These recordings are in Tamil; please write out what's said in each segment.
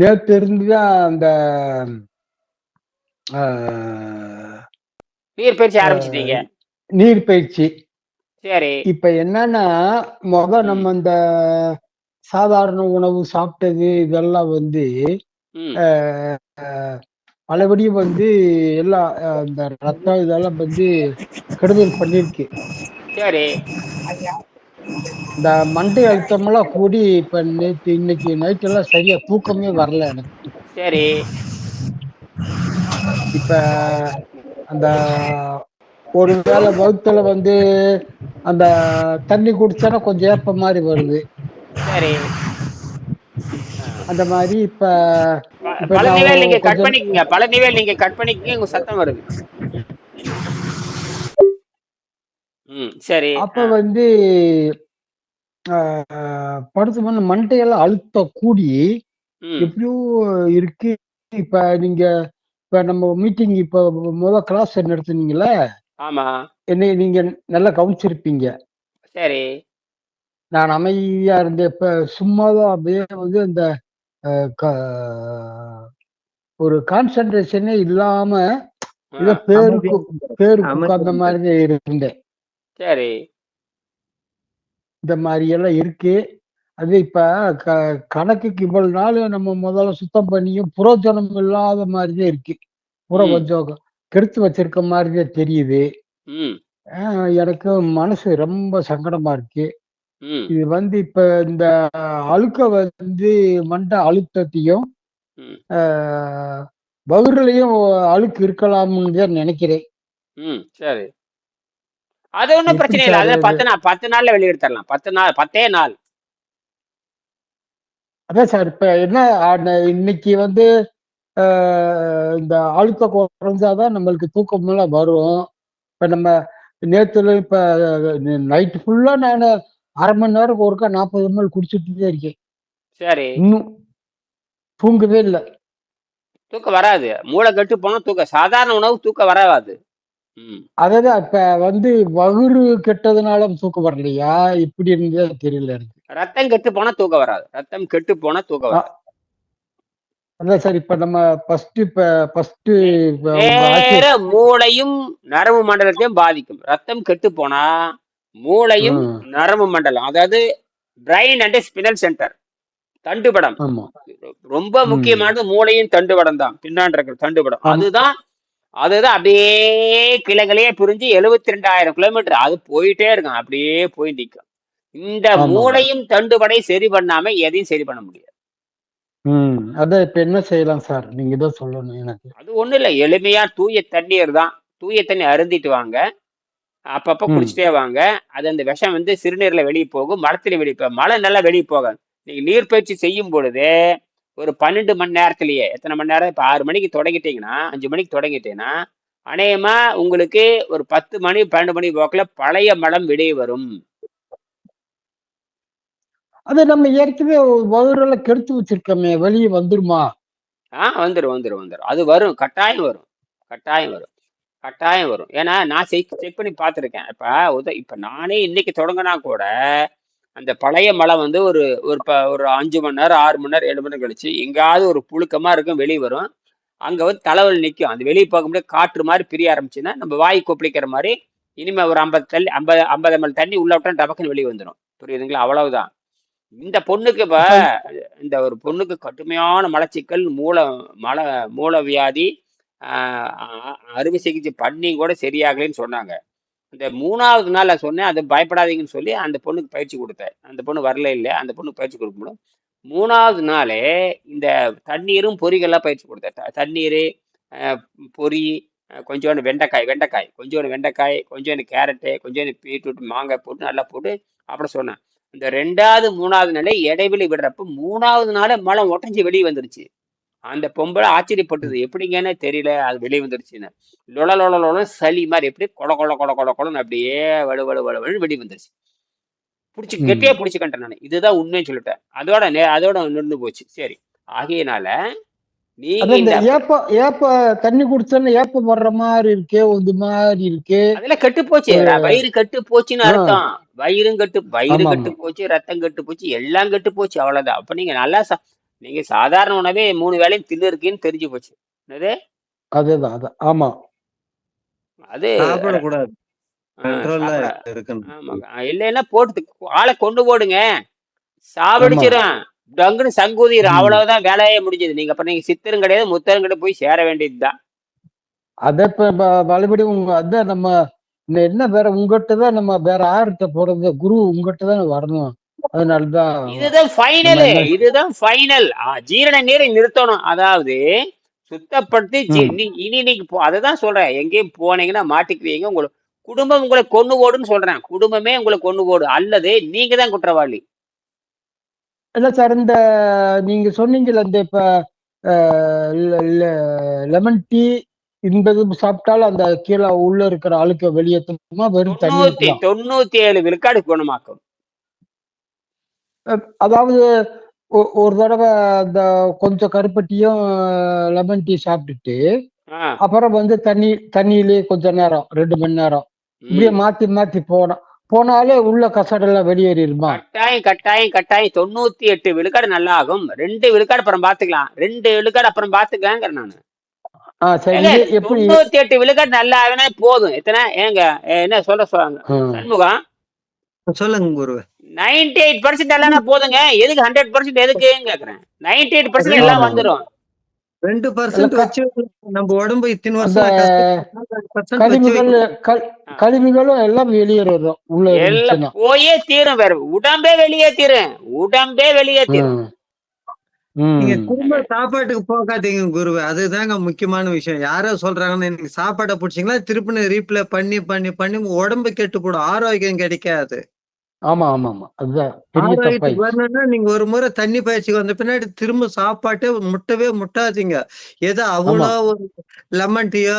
நேத்து இருந்து தான் அந்த ஆ, நீர் பயிற்சி ஆரம்பிச்சிட்டீங்க. நீர் பயிற்சி. சரி. இப்ப என்னன்னா முத நம்ம இந்த சாதாரண உணவு சாப்பிட்டது இதெல்லாம் வந்து பலபடியும் வந்து எல்லாம் அஹ், இந்த ரத்தம் இதெல்லாம் வந்து கெடுதல் பண்ணிருக்கு. சரி. இந்த மண்டை அழுத்தமெல்லாம் கூடி இப்ப நேற்று இன்னைக்கு நைட் எல்லாம் சரியா தூக்கமே வரல எனக்கு. சரி. இப்ப அந்த ஒரு வேளை வகுத்துல வந்து அந்த தண்ணி குடிச்சானா கொஞ்சம் ஏப்ப மாதிரி வருது. சரி. அந்த மாதிரி இப்ப ப- இப்ப பல நான் நிலையில் நீங்க கட் பண்ணிக்கங்க. நிலையில் நீங்க கட் பண்ணிக்கங்க உங்க சத்தம் வருது. ம் சரி. அப்ப வந்து படுத்து பண்ண மண்டையெல்லாம் அழுத்தம் கூடி எப்படியோ இருக்கு. இப்ப நீங்க இப்ப நம்ம மீட்டிங் இப்ப முத கிளாஸ் நடத்துனீங்கல்ல ஆமா. என்னை நீங்க நல்லா கவனிச்சிருப்பீங்க. சரி. நான் அமைதியா இருந்தேன். இப்ப சும்மாதான் அப்படியே வந்து அந்த ஒரு கான்சென்ட்ரேஷனே இல்லாம பேருக்கு பேருக்கு அமைதியா மாதிரி தான் இருந்தேன். சரி. இந்த மாதிரி எல்லாம் இருக்கு. அது இப்ப க கணக்குக்கு இவ்வளவு நாள் நம்ம முதல்ல சுத்தம் பண்ணியும் புரோஜனம் இல்லாத மாதிரி தான் இருக்கு. ம் கொஞ்சம் கெடுத்து வச்சிருக்க மாதிரி தான் தெரியுது எனக்கு மனசு ரொம்ப சங்கடமா இருக்கு. இது வந்து இப்ப இந்த அழுக்க வந்து மண்ட அழுத்தத்தையும் ம். ஆஹ் வகுறுலையும் அழுக்கு இருக்கலாம்னு தான் நினைக்கிறேன். சரி. அது ஒன்றும் பிரச்சனை இல்லை. அதுல அது? பத்து நாள் பத்து நாள்ல வெளியெடுத்துடலாம் பத்து நாள் பத்தே நாள். அதான் சார் இப்ப என்ன இன்னைக்கு வந்து இந்த அழுத்தம் குறைஞ்சாதான் நம்மளுக்கு தூக்கம் எல்லாம் வரும். இப்ப நம்ம நேத்துல இப்ப நைட் ஃபுல்லா நான் அரை மணி நேரம் ஒருக்கா நாற்பது ml குடிச்சிட்டு தான் இருக்கேன். சரி. இன்னும் தூங்கவே இல்லை. தூக்கம் வராது. மூளை கெட்டு போனா தூக்கம். சாதாரண உணவு தூக்கம் வராது. அதான் இப்ப வந்து வகுறு கெட்டதுனால தூக்கம் வரலையா? இப்படி இருந்தே தெரியல எனக்கு. ரத்தம் கெட்டு போனா தூக்கம் வராது. ரத்தம் கெட்டு போனா தூக்கம் வராது. அதான் சார் இப்ப நம்ம ஃபர்ஸ்ட் இப்ப ஃபர்ஸ்ட் மூளையும் நரம்பு மண்டலத்தையும் பாதிக்கும். ரத்தம் கெட்டு போனா மூளையும் நரம்பு மண்டலம் அதாவது பிரைன் அண்ட் ஸ்பினல் சென்டர் தண்டுபடம். ரொம்ப முக்கியமானது மூளையும் தண்டுபடம் தான் பின்னாடி இருக்கிற தண்டுபடம். அதுதான் அதுதான் அப்படியே கிளைகளையே பிரிஞ்சு எழுபத்தி ரெண்டாயிரம் கிலோமீட்டர். அது போயிட்டே இருக்கும். அப்படியே போய் நிற்கும் இந்த மூளையும் தண்டுபடை சரி பண்ணாம எதையும் சரி பண்ண முடியாது. ம். அதான் இப்ப என்ன செய்யலாம் சார்? நீங்க தான் சொல்லணும் எனக்கு. அது ஒண்ணும் இல்லை. எளிமையா தூய தண்ணீர் தான். தூய தண்ணி அருந்திட்டு வாங்க. அப்பப்ப குடிச்சிட்டே வாங்க. அது அந்த விஷம் வந்து சிறுநீர்ல வெளியே போகும். மலத்துல வெளியே போகும் மழை நல்லா வெளியே போகாது. நீங்க நீர்ப்பயிற்சி செய்யும் பொழுது ஒரு பன்னெண்டு மணி நேரத்திலேயே எத்தனை மணி நேரம்? இப்போ ஆறு மணிக்கு தொடங்கிட்டீங்கன்னா அஞ்சு மணிக்கு தொடங்கிட்டீங்கன்னா அநேகமா உங்களுக்கு ஒரு பத்து மணி பன்னெண்டு மணி போக்கில் பழைய மலம் வெளியே வரும். அது நம்ம ஏற்கனவே வகுறெல்லாம் கெடுத்து வச்சிருக்கோமே வெளியே வந்துருமா? ஆ வந்துடும் வந்துடும் வந்துடும் அது வரும் கட்டாயம் வரும் கட்டாயம் வரும் கட்டாயம் வரும். ஏன்னா நான் செக் செக் பண்ணி பார்த்துருக்கேன். இப்போ உத இப்போ நானே இன்னைக்கு தொடங்கினா கூட அந்த பழைய மழை வந்து ஒரு ஒரு ப ஒரு அஞ்சு மணி நேரம் ஆறு மணி நேரம் ஏழு மணி நேரம் கழிச்சு எங்கேயாவது ஒரு புழுக்கமாக இருக்கும் வெளியே வரும். அங்கே வந்து தலைவலி நிற்கும் அந்த வெளியே போக முடியாது. காற்று மாதிரி பிரிய ஆரம்பிச்சுன்னா நம்ம வாய் கொப்பளிக்கிற மாதிரி இனிமே ஒரு ஐம்பது தள்ளி ஐம்பது ஐம்பது ml தண்ணி உள்ள விட்டா டபக்குன்னு வெளியே வந்துடும் புரியுதுங்களா? அவ்வளவுதான். இந்த பொண்ணுக்கு இப்போ இந்த ஒரு பொண்ணுக்கு கடுமையான மலச்சிக்கல் மூளை மல மூல வியாதி அறுவை சிகிச்சை பண்ணி கூட சரியாகலைன்னு சொன்னாங்க. இந்த மூணாவது நாள் சொன்னேன் அது பயப்படாதீங்கன்னு சொல்லி அந்த பொண்ணுக்கு பயிற்சி கொடுத்தேன். அந்த பொண்ணு வரல இல்லை அந்த பொண்ணுக்கு பயிற்சி கொடுக்க முடியும். மூணாவது நாளே இந்த தண்ணீரும் பொறிகள்லாம் பயிற்சி கொடுத்தேன். தண்ணீர் பொறி பொரி கொஞ்சோண்டு வெண்டைக்காய் வெண்டைக்காய் கொஞ்சோண்டு வெண்டைக்காய் கொஞ்சோண்டு கேரட்டு கொஞ்சோண்டு பீட்ரூட் மாங்காய் போட்டு நல்லா போட்டு அப்புறம் சொன்னேன். இந்த ரெண்டாவது மூணாவது நாளே இடைவெளி விடுறப்ப மூணாவது நாளே மலம் ஒட்டஞ்சி வெளியே வந்துருச்சு. அந்த பொம்பளை ஆச்சரியப்பட்டது. எப்படிங்கன்னு தெரியல. அது வெளியே வந்துருச்சுன்னு. லொல லொல லொல சளி மாதிரி எப்படி கொல கொல கொல கொல கொலன்னு அப்படியே வலு வலு வலு வலு வெளியே வந்துருச்சு. பிடிச்சி கெட்டியா பிடிச்சிக்கிட்டேன் நான். இதுதான் உண்மைன்னு சொல்லிட்டேன். அதோட நே- அதோட நின்று போச்சு. சரி. ஆகையினால நீங்க ஏப்ப ஏப்ப தண்ணி குடிச்சோன்னா ஏப்பம் வர்ற மாதிரி இருக்கே ஒரு மாதிரி இருக்கே. அதெல்லாம் கெட்டு போச்சு. வயிறு கெட்டு போச்சுன்னு அர்த்தம். வயிறும் கெட்டு வயிறு கெட்டு போச்சு ரத்தம் கெட்டு போச்சு எல்லாம் கெட்டு போச்சு. அவ்வளவுதான். அப்ப நீங்க நல்லா நீங்க சாதாரண உணவே மூணு வேளையும் தின்னு இருக்கீன்னு தெரிஞ்சு போச்சு. என்னது? அதுதான் அதான். ஆமா. அது சாப்பிடக்கூடாது. இல்லைன்னா போட்டு ஆளை கொண்டு போடுங்க. சாவடிச்சிடும் டங்குன்னு சங்கூதிரும். அவ்வளவுதான் வேலையே முடிஞ்சது. நீங்க அப்புறம் நீங்க சித்தரும் கிடையாது முத்தரும் கிடையாது போய் சேர வேண்டியதுதான். அத இப்ப ப- மறுபடியும் உங்க அதான் நம்ம இந்த என்ன வேற உங்ககிட்ட தான் நம்ம வேற யார்கிட்ட போறது குரு உங்ககிட்ட தான் வரணும். அதனாலதான் இதுதான் ஃபைனல் இதுதான் ஃபைனல் ஜீரண நீரை நிறுத்தணும். அதாவது சுத்தப்படுத்தி இனி போ- அததான் சொல்றேன். எங்கேயும் போனீங்கன்னா மாட்டிக்குவீங்க. உங்களுக்கு குடும்பம் உங்களை கொண்டு ஓடுன்னு சொல்றேன். குடும்பமே உங்களை கொண்டு ஓடும் அல்லது நீங்க தான் குற்றவாளி. இல்ல சார் இந்த நீங்க சொன்னீங்கல்ல இந்த இப்ப லெமன் டீ என்பது சாப்பிட்டாலும் அந்த கீழே உள்ள இருக்கிற அழுக்க வெளியேற்றமா வெறும் தண்ணி தொண்ணூத்தி. தொண்ணூத்தி ஏழு விழுக்காடு குணமாக்கும். அதாவது ஒ- ஒரு தடவை அந்த கொஞ்சம் கருப்பட்டியும் லெமன் டீ சாப்பிட்டுட்டு அப்புறம் வந்து தண்ணி தண்ணியிலேயே கொஞ்ச நேரம் ரெண்டு மணி நேரம் இப்படியே. மாத்தி மாத்தி போனோம் போனாலே உள்ள கசடெல்லாம் வெளியேறிடுமா கட்டாயம் கட்டாயம் கட்டாயம். தொண்ணூத்தி எட்டு விழுக்காடு நல்லா ஆகும் ரெண்டு விழுக்காடு அப்புறம் பாத்துக்கலாம். ரெண்டு விழுக்காடு அப்புறம் பாத்துக்கலாங்கிற நானு. ஆ சரி. ஏங்க, இது எப்படி? தொண்ணூத்தி எட்டு விழுக்காடு நல்லா ஆகுனா போதும். எத்தனை? ஏங்க என்ன சொல்ல சொல்லுவாங்க ம். சண்முகம்? சொல்லுங்க குருவே. நைன்டி எயிட் பர்சன்ட் எல்லாம் போதுங்க. எதுக்கு ஹண்ட்ரட் பர்சன்ட் எதுக்குன்னு கேக்குறேன். நைன்டி எயிட் பர்சன்ட் எல்லாம். வந்துரும். ரெண்டு பர்சன்ட் வச்சு நம்ம உடம்பு இத்தனை வருஷம் கழிவுகள் கழிவுகளும் எல்லாம் வெளியேறும் உள்ள எல்லாம் போயே தீரும் வேற. உடம்பே வெளியே தீரும். உடம்பே வெளியே தீரும். நீங்க திரும்ப சாப்பாட்டுக்கு போகாதீங்க குருவே. அதுதாங்க முக்கியமான விஷயம். யாரோ சொல்றாங்கன்னு நீங்க சாப்பாடை பிடிச்சிங்களா? திருப்பி ரீப்ளே பண்ணி பண்ணி பண்ணி உங்க உடம்பு கெட்டு போடும். ஆரோக்கியம் கிடைக்காது. ஆமா ஆமா ஆமா. அதுதான். வரணும்னா நீங்க ஒரு முறை தண்ணி பயிற்சிக்கு வந்த பின்னாடி திரும்ப சாப்பாட்டே முட்டவே முட்டாதீங்க. ஏதோ அவ்வளோ ஒரு லெமன் டீயோ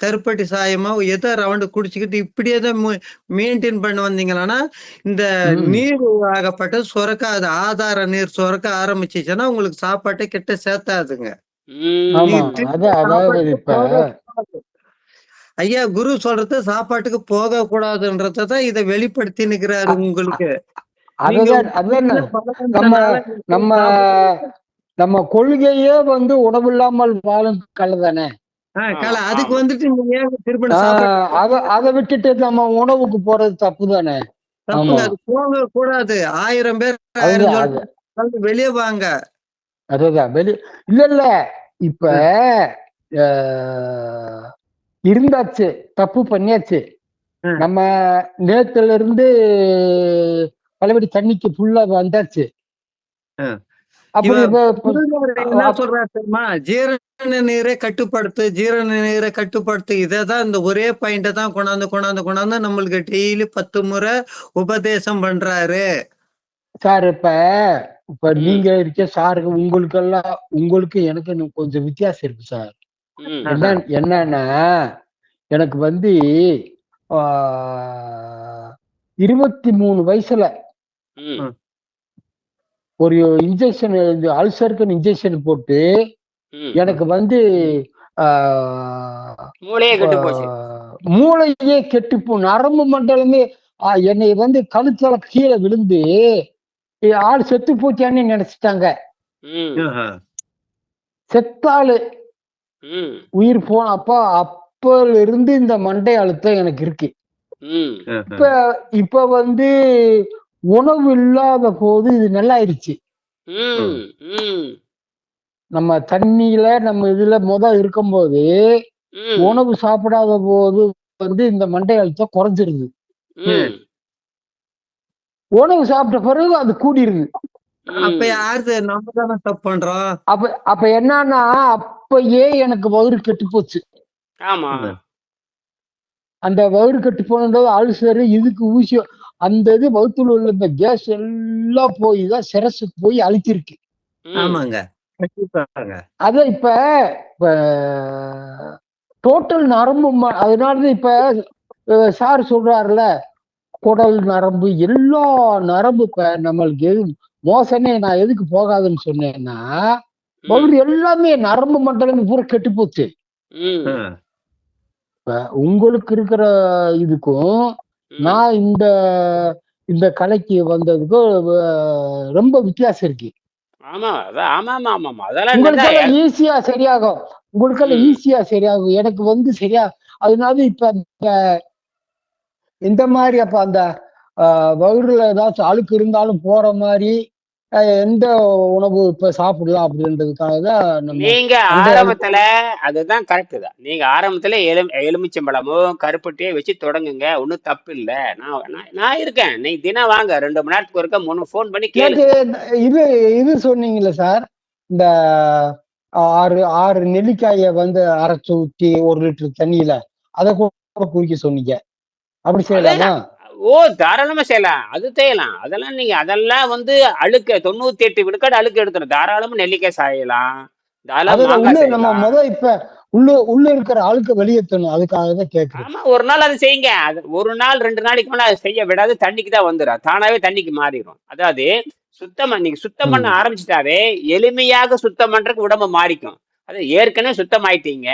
கருப்பட்டி சாயமோ ஏதோ ரவுண்டு குடிச்சுக்கிட்டு இப்படியே தான் மெயின்டைன் பண்ண வந்தீங்கன்னா இந்த. நீர் ஆகப்பட்ட சுரக்க அது ஆதார நீர் சுரக்க ஆரம்பிச்சிச்சுன்னா உங்களுக்கு சாப்பாட்டே கிட்ட சேர்த்தாதுங்க. ஐயா குரு சொல்றது சாப்பாட்டுக்கு போக கூடாதுன்றதான் இதை வெளிப்படுத்தி நிக்கிறாரு உங்களுக்கு. நம்ம நம்ம நம்ம கொள்கையே வந்து உணவு இல்லாமல் வாழும் கலை. தானே அதுக்கு. வந்துட்டு அத விட்டுட்டு நம்ம உணவுக்கு போறது தப்பு தானே போக கூடாது ஆயிரம் பேர் வெளியே வாங்க. அதுதான். வெளி இல்ல இல்ல இப்ப இருந்தாச்சு தப்பு பண்ணியாச்சு. நம்ம நேத்துல இருந்து பழபடி தண்ணிக்கு ஃபுல்லா வந்தாச்சு. ஜீரண நீரை கட்டுப்படுத்து ஜீரண நீரை கட்டுப்படுத்து இததான் இந்த ஒரே பாயிண்ட தான் கொண்டாந்து கொண்டாந்து கொண்டாந்து நம்மளுக்கு டெய்லி பத்து முறை உபதேசம் பண்றாரு. சார் இப்ப இப்ப. நீங்க இருக்க சாருக்கு உங்களுக்கு எல்லாம் உங்களுக்கு எனக்கு கொஞ்சம் வித்தியாசம் இருக்கு சார் என்னன்னா எனக்கு வந்து ஆஹ், இருபத்தி மூணு வயசுல. ஒரு இன்ஜெக்ஷன் இந்த அல்சருக்கு இன்ஜெக்ஷன் போட்டு. எனக்கு வந்து ஆஹ், மூளையே கெட்டு போ நரம்பு மண்டலமே ஆஹ், என்னை வந்து கழுத்துல கீழே விழுந்து ஆள் செத்து போச்சான்னு நினைச்சிட்டாங்க ம். செத்தாளு. உயிர் போன அப்ப அப்பல இருந்து இந்த மண்டை அழுத்தம் எனக்கு இருக்கு ம். இப்ப இப்ப வந்து உணவு இல்லாத போது இது நல்லா ஆயிடுச்சு ம். ம். நம்ம தண்ணியில நம்ம இதுல முத இருக்கும்போது. உணவு சாப்பிடாத போது வந்து இந்த மண்டை அழுத்தம் குறைஞ்சிருது. உணவு சாப்பிட்ட பிறகு அது கூடிருது அப்ப. யாரு நம்ம தானே தப்பு பண்றோம் அப்ப அப்ப என்னன்னா அப்பயே எனக்கு வயிறு கெட்டு போச்சு. ஆமா. அந்த வயிறு கெட்டு போனது அல்சர் இதுக்கு ஊசி அந்த இது வயிற்றுல உள்ள இந்த கேஸ் எல்லாம் போய் தான் சிரசுக்கு போய். ஆமாங்க. கண்டிப்பாங்க அத இப்ப இப்ப டோட்டல் நரம்பு அதனாலதான் இப்ப சார் சொல்றாருல குடல் நரம்பு எல்லா நரம்பு இப்ப நம்மளுக்கு எது மோசமே நான் எதுக்கு போகாதுன்னு சொன்னேன்னா வயிறு எல்லாமே நரம்பு மண்டலமே பூரா கெட்டு போச்சு. உங்களுக்கு இருக்கிற இதுக்கும். நான் இந்த இந்த கலைக்கு வந்ததுக்கும் ரொம்ப வித்தியாசம் இருக்கு. உங்களுக்கெல்லாம் ஈஸியா சரியாகும். உங்களுக்கெல்லாம் ம். ஈஸியா சரியாகும். எனக்கு வந்து சரியா அதனால இப்ப இந்த இந்த மாதிரி அப்ப அந்த ஆஹ், வயிறுல ஏதாச்சும் அழுக்கு இருந்தாலும் போற மாதிரி எந்த உணவு இப்ப சாப்பிடலாம் அப்படின்றதுக்காக தான் நீங்க ஆரம்பத்துல அதுதான் கரெக்ட் தான். நீங்க ஆரம்பத்துல எலும் எலுமிச்சம்பழமும் கருப்பட்டியே வச்சு தொடங்குங்க. ஒன்றும் தப்பு இல்ல. நான் நான் இருக்கேன். நீ தினம் வாங்க. ரெண்டு மணி நேரத்துக்கு ஒருக்க மூணு ஃபோன் பண்ணி கேளு. நேற்று இது இது சொன்னீங்கல்ல சார். இந்த ஆறு ஆறு நெல்லிக்காயை வந்து அரைச்சு ஊற்றி ஒரு லிட்டர் தண்ணியில அதை கூட குடிக்க சொன்னீங்க. அப்படி செய்யலாமா? ஓ தாராளமா செய்யலாம். அது செய்யலாம். அதெல்லாம் நீங்க அதெல்லாம் வந்து அழுக்க தொண்ணூத்தி எட்டு விழுக்காடு அழுக்கு எடுத்துரும் தாராளமா நெல்லிக்காய் சாயலாம். நம்ம செய்யலாம். முத இப்ப உள்ள உள்ள இருக்கிற ஆளுக்கு வெளியேற்றணும். அதுக்காக தான் கேட்கறேன் ஆமா ஒரு நாள் அது செய்யுங்க. அது ஒரு நாள் ரெண்டு நாளைக்கு மேல அதை செய்ய விடாது. தண்ணிக்கு தான் வந்துடும். தானாவே தண்ணிக்கு மாறிடும். அதாவது சுத்தமா நீங்க சுத்தம் பண்ண. ஆரம்பிச்சிட்டாவே எளிமையாக சுத்தம் பண்றதுக்கு உடம்ப மாறிக்கும். அது ஏற்கனவே சுத்தம் ஆயிட்டீங்க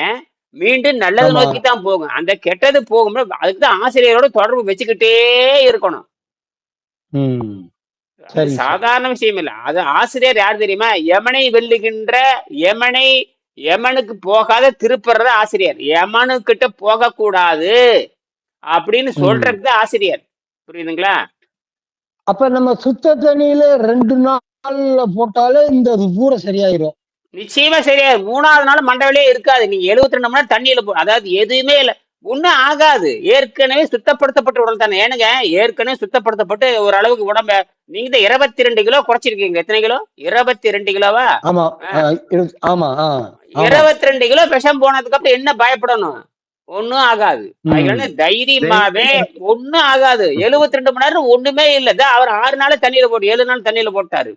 மீண்டும் நல்லது. நோக்கி தான் போகும். அந்த கெட்டது போகும்போது அதுக்கு தான் ஆசிரியரோட தொடர்பு வச்சுக்கிட்டே இருக்கணும். சாதாரண விஷயம் இல்ல. அது ஆசிரியர் யார் தெரியுமா? யமனை வெல்லுகின்ற யமனை யமனுக்கு போகாத திருப்பறது ஆசிரியர். யமனு கிட்ட போக கூடாது அப்படின்னு. சொல்றது ஆசிரியர். புரியுதுங்களா? அப்ப நம்ம சுத்த தண்ணியில ரெண்டு நாள்ல போட்டாலே இந்த பூரா சரியாயிரும். நிச்சயமா சரியா. மூணாவது நாள் மண்டவிலே இருக்காது. நீங்க எழுபத்தி ரெண்டு மணி நேரம் தண்ணியில போ அதாவது எதுவுமே இல்ல. ஒண்ணும் ஆகாது. ஏற்கனவே சுத்தப்படுத்தப்பட்ட உடல் தானே. ஏனுங்க ஏற்கனவே சுத்தப்படுத்தப்பட்டு ஒரு அளவுக்கு உடம்ப நீங்க தான் இருபத்தி ரெண்டு கிலோ குறைச்சிருக்கீங்க. எத்தனை கிலோ? இருபத்தி ரெண்டு கிலோவா? ஆமா. இருபத்தி ரெண்டு கிலோ விஷம் போனதுக்கு அப்புறம் என்ன பயப்படணும்? ஒண்ணும் ஆகாது. அதனால தைரியமாவே ஒண்ணும் ஆகாது. எழுபத்தி ரெண்டு மணி நேரம் ஒண்ணுமே இல்ல. அவர் ஆறு நாள் தண்ணியில போட்டு ஏழு நாள் தண்ணியில போட்டாரு.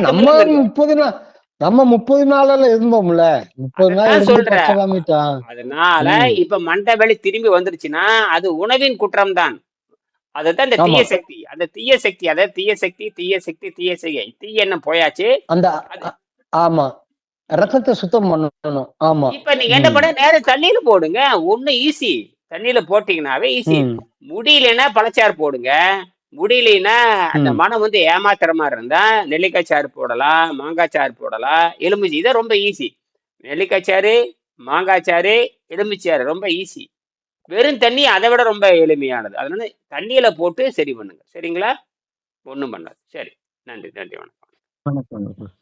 நம்ம முப்பது நாள் நம்ம முப்பது நாள்ல இருந்தோம்ல. முப்பது நாள் சொல்றேன். அதனால. இப்ப மண்டை வலி திரும்பி வந்துருச்சுன்னா அது உணவின் குற்றம் தான் அதுதான் இந்த தீய சக்தி. அந்த தீய சக்தி அதாவது தீய சக்தி தீய சக்தி தீய சக்தி தீய எண்ணம் போயாச்சு. அந்த ஆமா. ரத்தத்தை சுத்தம் பண்ணணும். ஆமா. இப்ப நீங்க என்ன பண்ண நேரம் தண்ணியில போடுங்க. ஒண்ணு ஈஸி தண்ணியில போட்டீங்கன்னாவே ஈஸி முடியலன்னா பழச்சாறு போடுங்க. முடியலைன்னா அந்த மனம் வந்து ஏமாத்துற மாதிரி இருந்தா நெல்லிக்காய் சாறு போடலாம் மாங்காய் சாறு போடலாம். எலுமிச்சி இதான் ரொம்ப ஈஸி நெல்லிக்காய் சாறு மாங்காய் சாறு எலுமிச்சாறு ரொம்ப ஈஸி வெறும் தண்ணி அதை விட ரொம்ப எளிமையானது. அதனால தண்ணியில போட்டு சரி பண்ணுங்க. சரிங்களா? ஒண்ணும் பண்ணாது. சரி. நன்றி நன்றி வணக்கம் வணக்கம்.